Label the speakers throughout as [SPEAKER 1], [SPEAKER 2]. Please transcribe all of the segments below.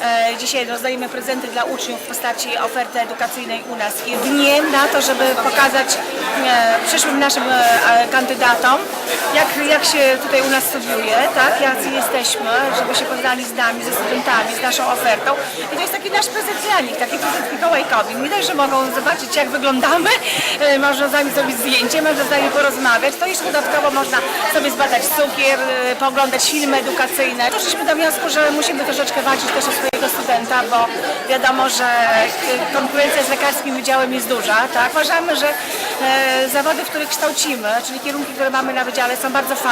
[SPEAKER 1] E, Dzisiaj rozdajemy prezenty dla uczniów w postaci oferty edukacyjnej u nas. I dniem na to, żeby pokazać e, przyszłym naszym e, kandydatom, jak, jak się tutaj u nas studiuje, tak, jacy jesteśmy, żeby się poznali z nami, ze studentami, z naszą ofertą. I to jest taki nasz prezent taki prezent Mikołajkowi. Nie dość, że mogą zobaczyć, jak wyglądamy, e, można z nami zrobić zdjęcie, można z nami porozmawiać, to jeszcze dodatkowo można sobie zbadać cukier, e, pooglądać filmy edukacyjne. Doszliśmy do wniosku, że musimy troszeczkę walczyć też o swojego studenta, bo wiadomo, że e, konkurencja z lekarskim wydziałem jest duża. Tak? Uważamy, że zawody, w których kształcimy, czyli kierunki, które mamy na wydziale są bardzo fajne.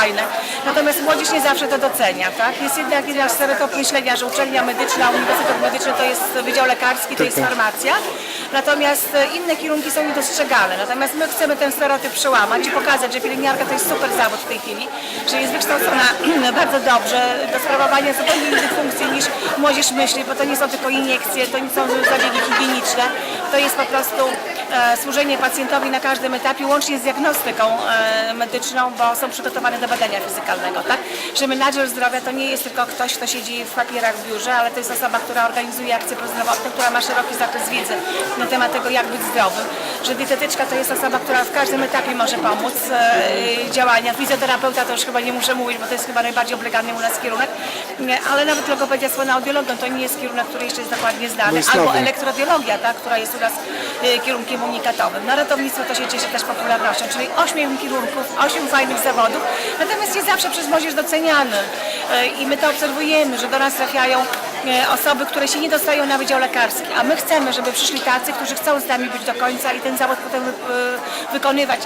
[SPEAKER 1] Natomiast młodzież nie zawsze to docenia. Tak? Jest jednak nasz stereotyp myślenia, że uczelnia medyczna, uniwersytet medyczny to jest wydział lekarski, to jest farmacja. Natomiast e, inne kierunki są niedostrzegane. Natomiast my chcemy ten stereotyp przełamać i pokazać, że pielęgniarka to jest super zawód w tej chwili, że jest wykształcona bardzo dobrze do sprawowania zupełnie innych funkcji niż młodzież myśli, bo to nie są tylko iniekcje, to nie są zabiegi higieniczne, to jest po prostu służenie pacjentowi na każdym etapie, łącznie z diagnostyką e, medyczną, bo są przygotowane do badania fizykalnego, tak? Że menadżer zdrowia to nie jest tylko ktoś, kto siedzi w papierach w biurze, ale to jest osoba, która organizuje akcje prozdrowotne, która ma szeroki zakres wiedzy na temat tego, jak być zdrowym, że dietetyczka to jest osoba, która w każdym etapie może pomóc e, działania. Fizjoterapeuta to już chyba nie muszę mówić, bo to jest chyba najbardziej oblegany u nas kierunek, ale nawet logopedia słona audiologą to nie jest kierunek, który jeszcze jest dokładnie zdany,
[SPEAKER 2] jest
[SPEAKER 1] albo elektrodiologia, tak, która jest u nas e, kierunkiem unikatowym. Na ratownictwo to się cieszy też popularnością, czyli ośmiu kierunków, osiem fajnych zawodów, natomiast jest zawsze przez młodzież doceniany E, i my to obserwujemy, że do nas trafiają e, osoby, które się nie dostają na wydział lekarski, a my chcemy, żeby przyszli tacy, którzy chcą z nami być do końca i ten zawód potem wy- wykonywać.